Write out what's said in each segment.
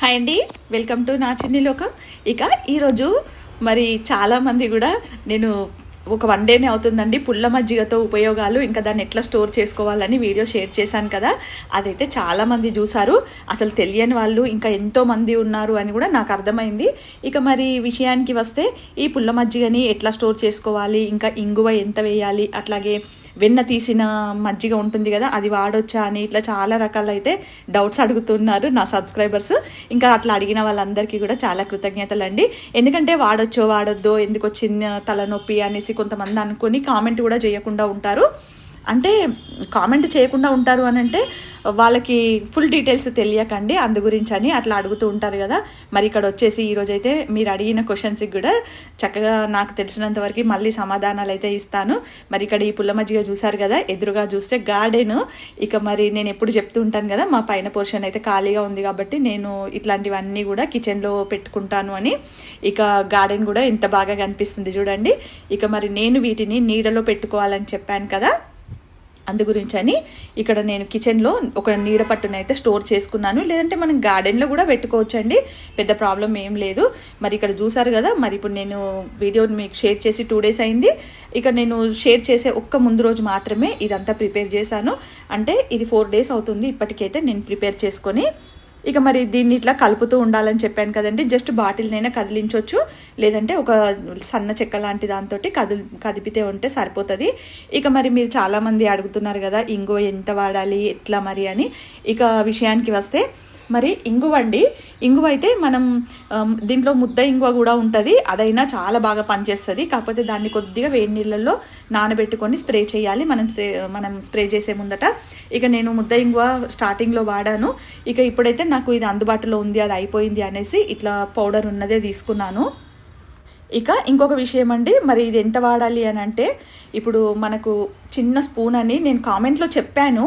Hi అండి. Welcome to నా చిన్ని లోకం. ఇక ఈరోజు మరి చాలామంది కూడా నేను ఒక వన్ డేనే అవుతుందండి. పుల్ల మజ్జిగతో ఉపయోగాలు ఇంకా దాన్ని ఎట్లా స్టోర్ చేసుకోవాలని వీడియో షేర్ చేశాను కదా. అదైతే చాలామంది చూసారు అసలు తెలియని వాళ్ళు ఇంకా ఎంతోమంది ఉన్నారు అని కూడా నాకు అర్థమైంది. ఇక మరి విషయానికి వస్తే ఈ పుల్ల మజ్జిగని ఎట్లా స్టోర్ చేసుకోవాలి? ఇంకా ఇంగువ ఎంత వేయాలి? అట్లాగే వెన్న తీసిన మజ్జిగ ఉంటుంది కదా అది వాడొచ్చా అని ఇట్లా చాలా రకాలు అయితే డౌట్స్ అడుగుతున్నారు నా సబ్స్క్రైబర్స్ ఇంకా అట్లా అడిగిన వాళ్ళందరికీ కూడా చాలా కృతజ్ఞతలు అండి. ఎందుకంటే వాడొచ్చో వాడొద్దో ఎందుకు వచ్చింది తలనొప్పి అనేసి కొంతమంది అనుకొని కామెంట్ కూడా చేయకుండా ఉంటారు. అంటే కామెంట్ చేయకుండా ఉంటారు అని అంటే వాళ్ళకి ఫుల్ డీటెయిల్స్ తెలియకండి అందు గురించి అని అట్లా అడుగుతూ ఉంటారు కదా. మరి ఇక్కడ వచ్చేసి ఈరోజు అయితే మీరు అడిగిన క్వశ్చన్స్కి కూడా చక్కగా నాకు తెలిసినంత వరకు మళ్ళీ సమాధానాలు అయితే ఇస్తాను. మరి ఇక్కడ ఈ పుల్ల మజ్జిగ చూసారు కదా ఎదురుగా చూస్తే గార్డెన్ ఇక మరి నేను ఎప్పుడు చెప్తూ ఉంటాను కదా మా పైన పోర్షన్ అయితే ఖాళీగా ఉంది కాబట్టి నేను ఇట్లాంటివన్నీ కూడా కిచెన్లో పెట్టుకుంటాను అని. ఇక గార్డెన్ కూడా ఇంత బాగా కనిపిస్తుంది చూడండి. ఇక మరి నేను వీటిని నీడలో పెట్టుకోవాలని చెప్పాను కదా. అందు గురించి అని ఇక్కడ నేను కిచెన్లో ఒక నీడ పట్టునైతే స్టోర్ చేసుకున్నాను. లేదంటే మనం గార్డెన్లో కూడా పెట్టుకోవచ్చండి. పెద్ద ప్రాబ్లం ఏం లేదు. మరి ఇక్కడ చూసారు కదా మరి ఇప్పుడు నేను వీడియో మీకు షేర్ చేసి టూ డేస్ అయింది. ఇక నేను షేర్ చేసే ఒక్క ముందు రోజు మాత్రమే ఇదంతా ప్రిపేర్ చేశాను. అంటే ఇది ఫోర్ డేస్ అవుతుంది ఇప్పటికైతే నేను ప్రిపేర్ చేసుకొని ఇక మరి దీన్ని ఇట్లా కలుపుతూ ఉండాలని చెప్పాను కదండి. జస్ట్ బాటిల్నైనా కదిలించవచ్చు లేదంటే ఒక సన్న చెక్క లాంటి దాంతో కదిలి కదిపితే ఉంటే సరిపోతుంది. ఇక మరి మీరు చాలామంది అడుగుతున్నారు కదా ఇంగో ఎంత వాడాలి? ఎట్లా మరి? అని. ఇక విషయానికి వస్తే మరి ఇంగువ అండి. ఇంగువ అయితే మనం దీంట్లో ముద్ద ఇంగువ కూడా ఉంటుంది. అదైనా చాలా బాగా పనిచేస్తుంది. కాకపోతే దాన్ని కొద్దిగా వేడి నీళ్ళల్లో నానబెట్టుకొని స్ప్రే చేయాలి. మనం స్ప్రే మనం స్ప్రే చేసే ముందట. ఇక నేను ముద్ద ఇంగువ స్టార్టింగ్లో వాడాను. ఇక ఇప్పుడైతే నాకు ఇది అందుబాటులో ఉంది అది అయిపోయింది అనేసి ఇట్లా పౌడర్ ఉన్నదే తీసుకున్నాను. ఇక ఇంకొక విషయం అండి మరి ఇది ఎంత వాడాలి అని అంటే ఇప్పుడు మనకు చిన్న స్పూన్ అని నేను కామెంట్లో చెప్పాను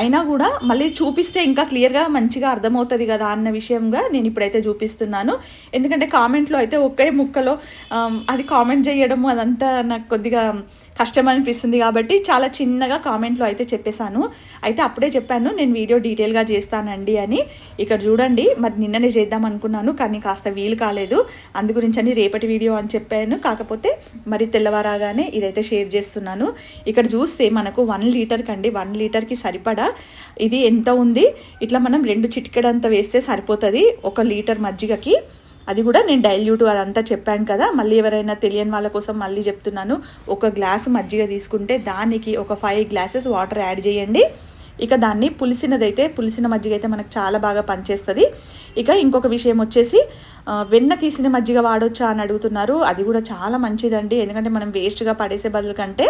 అయినా కూడా మళ్ళీ చూపిస్తే ఇంకా క్లియర్గా మంచిగా అర్థమవుతుంది కదా అన్న విషయంగా నేను ఇప్పుడైతే చూపిస్తున్నాను. ఎందుకంటే కామెంట్లో అయితే ఒకే ముక్కలో అది కామెంట్ చేయడం అదంతా నాకు కొద్దిగా కష్టం అనిపిస్తుంది కాబట్టి చాలా చిన్నగా కామెంట్లో అయితే చెప్పేశాను. అయితే అప్పుడే చెప్పాను నేను వీడియో డీటెయిల్గా చేస్తానండి అని. ఇక్కడ చూడండి మరి నిన్ననే చేద్దాం అనుకున్నాను కానీ కాస్త వీలు కాలేదు. అందు గురించి అని రేపటి వీడియో అని చెప్పాను. కాకపోతే మరి తెల్లవారాగానే ఇదైతే షేర్ చేస్తున్నాను. ఇక్కడ చూస్తే మనకు వన్ లీటర్కి అండి వన్ లీటర్కి సరిపడా. ఇది ఎంత ఉంది? ఇట్లా మనం రెండు చిటికెడంత వేస్తే సరిపోతుంది ఒక లీటర్ మజ్జిగకి. అది కూడా నేను డైల్యూట్ అదంతా చెప్పాను కదా. మళ్ళీ ఎవరైనా తెలియని వాళ్ళ కోసం మళ్ళీ చెప్తున్నాను. ఒక గ్లాస్ మజ్జిగ తీసుకుంటే దానికి ఒక ఫైవ్ గ్లాసెస్ వాటర్ యాడ్ చేయండి. ఇక దాన్ని పులిసినదైతే పులిసిన మజ్జిగ అయితే మనకు చాలా బాగా పనిచేస్తుంది. ఇక ఇంకొక విషయం వచ్చేసి వెన్న తీసిన మజ్జిగ వాడొచ్చా అని అడుగుతున్నారు. అది కూడా చాలా మంచిదండి. ఎందుకంటే మనం వేస్ట్గా పడేసే బదులు కంటే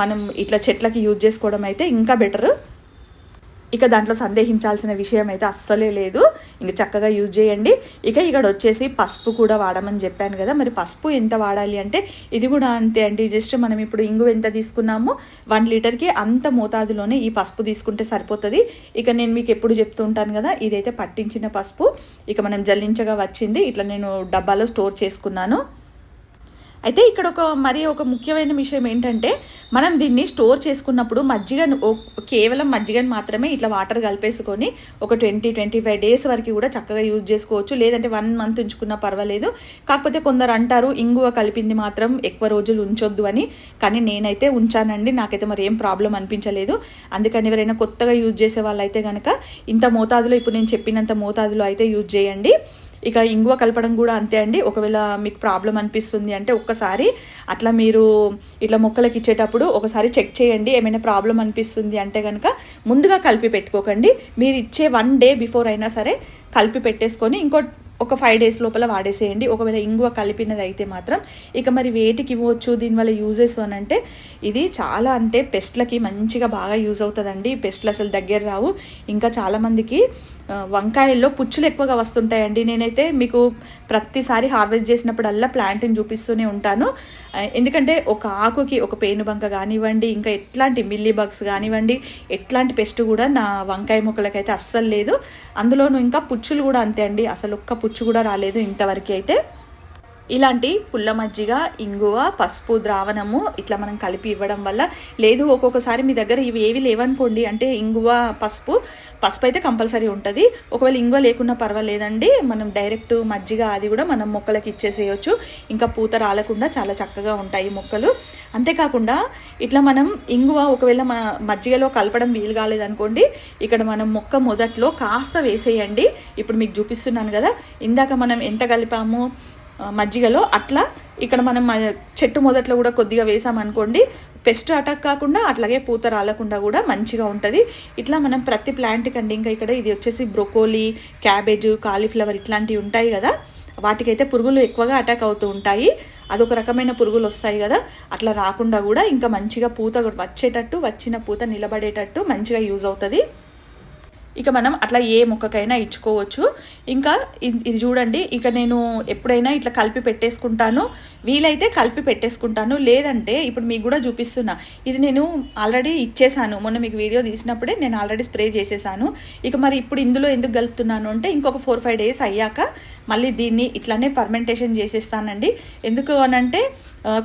మనం ఇట్లా చెట్లకి యూజ్ చేసుకోవడం అయితే ఇంకా బెటర్ ఇక దాంట్లో సందేహించాల్సిన విషయం అయితే అస్సలే లేదు. ఇంక చక్కగా యూజ్ చేయండి. ఇక ఇక్కడ వచ్చేసి పసుపు కూడా వాడమని చెప్పాను కదా మరి పసుపు ఎంత వాడాలి అంటే ఇది కూడా అంతే అండి. జస్ట్ మనం ఇప్పుడు ఇంగు ఎంత తీసుకున్నామో వన్ లీటర్కి అంత మోతాదులోనే ఈ పసుపు తీసుకుంటే సరిపోతుంది. ఇక నేను మీకు ఎప్పుడు చెప్తూ ఉంటాను కదా ఇదైతే పట్టించిన పసుపు. ఇక మనం జల్లించగా వచ్చింది ఇట్లా నేను డబ్బాలో స్టోర్ చేసుకున్నాను. అయితే ఇక్కడ ఒక మరి ఒక ముఖ్యమైన విషయం ఏంటంటే మనం దీన్ని స్టోర్ చేసుకున్నప్పుడు మజ్జిగను కేవలం మజ్జిగను మాత్రమే ఇట్లా వాటర్ కలిపేసుకొని ఒక ట్వంటీ ట్వంటీ ఫైవ్ డేస్ వరకు కూడా చక్కగా యూజ్ చేసుకోవచ్చు. లేదంటే వన్ మంత్ ఉంచుకున్నా పర్వాలేదు. కాకపోతే కొందరు అంటారు ఇంగువ కలిపింది మాత్రం ఎక్కువ రోజులు ఉంచొద్దు అని. కానీ నేనైతే ఉంచానండి. నాకైతే మరి ఏం ప్రాబ్లం అనిపించలేదు. అందుకని ఎవరైనా కొత్తగా యూజ్ చేసే వాళ్ళు అయితే కనుక ఇంత మోతాదులో ఇప్పుడు నేను చెప్పినంత మోతాదులో అయితే యూజ్ చేయండి. ఇక ఇంగువ కలపడం కూడా అంతే అండి. ఒకవేళ మీకు ప్రాబ్లం అనిపిస్తుంది అంటే ఒక్కసారి అట్లా మీరు ఇట్లా మొక్కలకి ఇచ్చేటప్పుడు ఒకసారి చెక్ చేయండి. ఏమైనా ప్రాబ్లం అనిపిస్తుంది అంటే కనుక ముందుగా కలిపి పెట్టుకోకండి. మీరు ఇచ్చే వన్ డే బిఫోర్ అయినా సరే కలిపి పెట్టేసుకొని ఇంకో ఒక ఫైవ్ డేస్ లోపల వాడేసేయండి. ఒకవేళ ఇంగువ కలిపినది అయితే మాత్రం ఇక మరి వేటికి ఇవ్వచ్చు. దీనివల్ల యూజెస్ అని అంటే ఇది చాలా అంటే పెస్ట్లకి మంచిగా బాగా యూజ్ అవుతుందండి. పెస్ట్లు అసలు దగ్గర రావు. ఇంకా చాలామందికి వంకాయల్లో పుచ్చులు ఎక్కువగా వస్తుంటాయండి. నేనైతే మీకు ప్రతిసారి హార్వెస్ట్ చేసినప్పుడల్లా ప్లాంట్ని చూపిస్తూనే ఉంటాను. ఎందుకంటే ఒక ఆకుకి ఒక పేనుబంక కానివ్వండి ఇంకా ఎట్లాంటి మిల్లీ బగ్స్ కానివ్వండి ఎట్లాంటి పెస్ట్ కూడా నా వంకాయ మొక్కలకైతే అస్సలు లేదు. అందులోనూ ఇంకా పుచ్చులు కూడా అంతే అండి. అసలు ఒక్క పుచ్చు కూడా రాలేదు ఇంతవరకు అయితే. ఇలాంటి పుల్ల మజ్జిగ ఇంగువ పసుపు ద్రావణము ఇట్లా మనం కలిపి ఇవ్వడం వల్ల లేదు ఒక్కొక్కసారి మీ దగ్గర ఇవి ఏవి లేవనుకోండి అంటే ఇంగువ పసుపు పసుపు అయితే కంపల్సరీ ఉంటుంది. ఒకవేళ ఇంగువ లేకున్నా పర్వాలేదండి మనం డైరెక్ట్ మజ్జిగ అది కూడా మనం మొక్కలకి ఇచ్చేసేయచ్చు. ఇంకా పూత రాలకుండా చాలా చక్కగా ఉంటాయి మొక్కలు. అంతేకాకుండా ఇట్లా మనం ఇంగువ ఒకవేళ మన మజ్జిగలో కలపడం వీలు కాలేదనుకోండి ఇక్కడ మనం మొక్క మొదట్లో కాస్త వేసేయండి. ఇప్పుడు మీకు చూపిస్తున్నాను కదా ఇందాక మనం ఎంత కలిపాము? మజ్జిగలో అట్లా ఇక్కడ మనం చెట్టు మొదట్లో కూడా కొద్దిగా వేసామనుకోండి పెస్ట్ అటాక్ కాకుండా అట్లాగే పూత రాలకుండా కూడా మంచిగా ఉంటుంది. ఇట్లా మనం ప్రతి ప్లాంట్కి అండి ఇంకా ఇక్కడ ఇది వచ్చేసి బ్రొకోలీ క్యాబేజ్ కాలీఫ్లవర్ ఇట్లాంటివి ఉంటాయి కదా వాటికైతే పురుగులు ఎక్కువగా అటాక్ అవుతూ ఉంటాయి. అదొక రకమైన పురుగులు వస్తాయి కదా అట్లా రాకుండా కూడా ఇంకా మంచిగా పూత వచ్చేటట్టు వచ్చిన పూత నిలబడేటట్టు మంచిగా యూజ్ అవుతుంది. ఇక మనం అట్లా ఏ మొక్కకైనా ఇచ్చుకోవచ్చు. ఇంకా ఇది చూడండి ఇక నేను ఎప్పుడైనా ఇట్లా కలిపి పెట్టేసుకుంటాను. వీలైతే కలిపి పెట్టేసుకుంటాను. లేదంటే ఇప్పుడు మీకు కూడా చూపిస్తున్నా. ఇది నేను ఆల్రెడీ ఇచ్చేసాను. మొన్న మీకు వీడియో తీసినప్పుడే నేను ఆల్రెడీ స్ప్రే చేసేసాను. ఇక మరి ఇప్పుడు ఇందులో ఎందుకు కలుపుతున్నాను అంటే ఇంకొక ఫోర్ ఫైవ్ డేస్ అయ్యాక మళ్ళీ దీన్ని ఇట్లానే ఫర్మెంటేషన్ చేసేస్తానండి. ఎందుకు అనంటే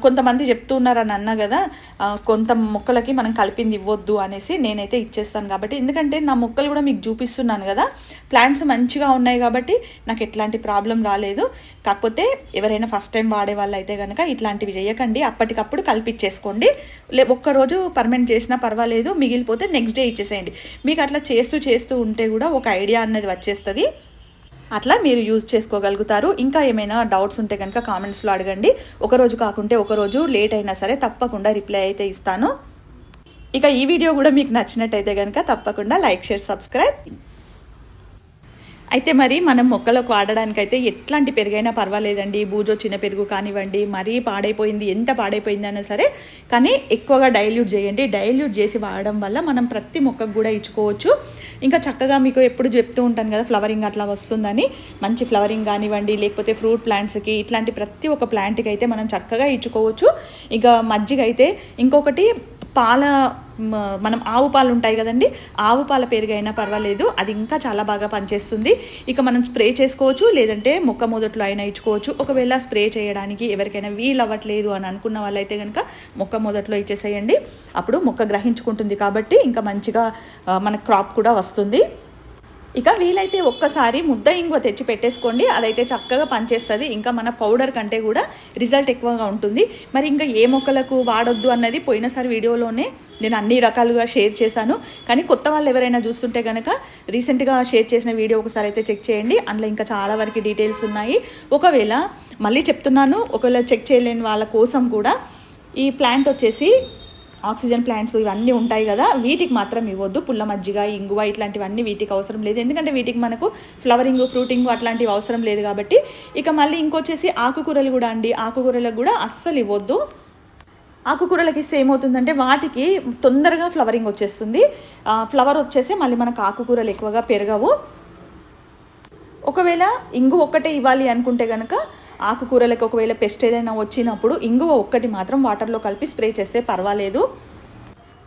కొంతమంది చెప్తూ ఉన్నారని అన్నా కదా కొంత మొక్కలకి మనం కలిపింది ఇవ్వద్దు అనేసి నేనైతే ఇచ్చేస్తాను కాబట్టి. ఎందుకంటే నా మొక్కలు కూడా మీకు చూపిస్తున్నాను కదా ప్లాంట్స్ మంచిగా ఉన్నాయి కాబట్టి నాకు ఎట్లాంటి ప్రాబ్లం రాలేదు. కాకపోతే ఎవరైనా ఫస్ట్ టైం వాడే వాళ్ళు అయితే కనుక ఇట్లాంటివి చేయకండి. అప్పటికప్పుడు కలిపిచ్చేసుకోండి లే ఒక్కరోజు పర్మనెంట్ చేసినా పర్వాలేదు. మిగిలిపోతే నెక్స్ట్ డే ఇచ్చేసేయండి. మీకు అట్లా చేస్తూ చేస్తూ ఉంటే కూడా ఒక ఐడియా అన్నది వచ్చేస్తుంది. అట్లా మీరు యూజ్ చేసుకోగలుగుతారు. ఇంకా ఏమైనా డౌట్స్ ఉంటే కనుక కామెంట్స్లో అడగండి. ఒక రోజు కాకుంటే ఒక రోజు లేట్ అయినా సరే తప్పకుండా రిప్లై అయితే ఇస్తాను. ఇక ఈ వీడియో కూడా మీకు నచ్చినట్టయితే కనుక తప్పకుండా లైక్ షేర్ సబ్స్క్రైబ్. అయితే మరి మనం మొక్కలకు వాడడానికి అయితే ఎట్లాంటి పెరుగైనా పర్వాలేదండి. బూజో చిన్న పెరుగు కానివ్వండి మరీ పాడైపోయింది ఎంత పాడైపోయింది సరే కానీ ఎక్కువగా డైల్యూట్ చేయండి. డైల్యూట్ చేసి వాడడం వల్ల మనం ప్రతి మొక్కకు కూడా ఇచ్చుకోవచ్చు. ఇంకా చక్కగా మీకు ఎప్పుడు చెప్తూ ఉంటాను కదా ఫ్లవరింగ్ అట్లా వస్తుందని. మంచి ఫ్లవరింగ్ కానివ్వండి లేకపోతే ఫ్రూట్ ప్లాంట్స్కి ఇట్లాంటి ప్రతి ఒక్క ప్లాంట్కి అయితే మనం చక్కగా ఇచ్చుకోవచ్చు. ఇక మజ్జిగ అయితే ఇంకొకటి పాల మనం ఆవు పాలు ఉంటాయి కదండి ఆవు పాల పెరుగైనా పర్వాలేదు అది ఇంకా చాలా బాగా పనిచేస్తుంది. ఇక మనం స్ప్రే చేసుకోవచ్చు లేదంటే మొక్క మొదట్లో అయినా ఇచ్చుకోవచ్చు. ఒకవేళ స్ప్రే చేయడానికి ఎవరికైనా వీలు అవ్వట్లేదు అని అనుకున్న వాళ్ళైతే కనుక మొక్క మొదట్లో ఇచ్చేసేయండి. అప్పుడు మొక్క గ్రహించుకుంటుంది కాబట్టి ఇంకా మంచిగా మన క్రాప్ కూడా వస్తుంది. ఇక వీలైతే ఒక్కసారి ముద్ద ఇంగువ తెచ్చి పెట్టేసుకోండి. అదైతే చక్కగా పనిచేస్తుంది. ఇంకా మన పౌడర్ కంటే కూడా రిజల్ట్ ఎక్కువగా ఉంటుంది. మరి ఇంకా ఏ మొక్కలకు వాడొద్దు అన్నది పోయినసారి వీడియోలోనే నేను అన్ని రకాలుగా షేర్ చేశాను. కానీ కొత్త వాళ్ళు ఎవరైనా చూస్తుంటే కనుక రీసెంట్గా షేర్ చేసిన వీడియో ఒకసారి అయితే చెక్ చేయండి. అందులో ఇంకా చాలా వరకు డీటెయిల్స్ ఉన్నాయి. ఒకవేళ మళ్ళీ చెప్తున్నాను ఒకవేళ చెక్ చేయలేని వాళ్ళ కోసం కూడా ఈ ప్లాంట్ వచ్చేసి ఆక్సిజన్ ప్లాంట్స్ ఇవన్నీ ఉంటాయి కదా వీటికి మాత్రం ఇవ్వద్దు. పుల్ల మజ్జిగ ఇంగువ ఇట్లాంటివన్నీ వీటికి అవసరం లేదు. ఎందుకంటే వీటికి మనకు ఫ్లవరింగ్ ఫ్రూటింగ్ అట్లాంటివి అవసరం లేదు కాబట్టి. ఇక మళ్ళీ ఇంకొచ్చేసి ఆకుకూరలు కూడా అండి. ఆకుకూరలకు కూడా అస్సలు ఇవ్వద్దు. ఆకుకూరలకి ఇస్తే ఏమవుతుందంటే వాటికి తొందరగా ఫ్లవరింగ్ వచ్చేస్తుంది. ఫ్లవర్ వచ్చేసి మళ్ళీ మనకు ఆకుకూరలు ఎక్కువగా పెరగవు. ఒకవేళ ఇంగు ఒక్కటే ఇవ్వాలి అనుకుంటే కనుక ఆకుకూరలకు ఒకవేళ పెస్ట్ ఏదైనా వచ్చినప్పుడు ఇంగువ ఒక్కటి మాత్రం వాటర్లో కలిపి స్ప్రే చేస్తే పర్వాలేదు.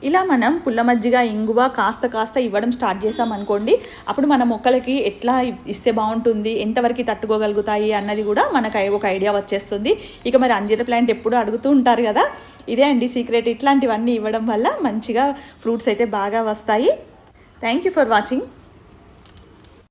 ఇలా మనం పుల్ల మజ్జిగ ఇంగువ కాస్త కాస్త ఇవ్వడం స్టార్ట్ చేసాం అనుకోండి అప్పుడు మన మొక్కలకి ఎట్లా ఇస్తే బాగుంటుంది ఎంతవరకు తట్టుకోగలుగుతాయి అన్నది కూడా మనకు ఒక ఐడియా వచ్చేస్తుంది. ఇక మరి అంజీర ప్లాంట్ ఎప్పుడు అడుగుతూ ఉంటారు కదా ఇదే అండి సీక్రెట్ ఇట్లాంటివన్నీ ఇవ్వడం వల్ల మంచిగా ఫ్రూట్స్ అయితే బాగా వస్తాయి. Thank you for watching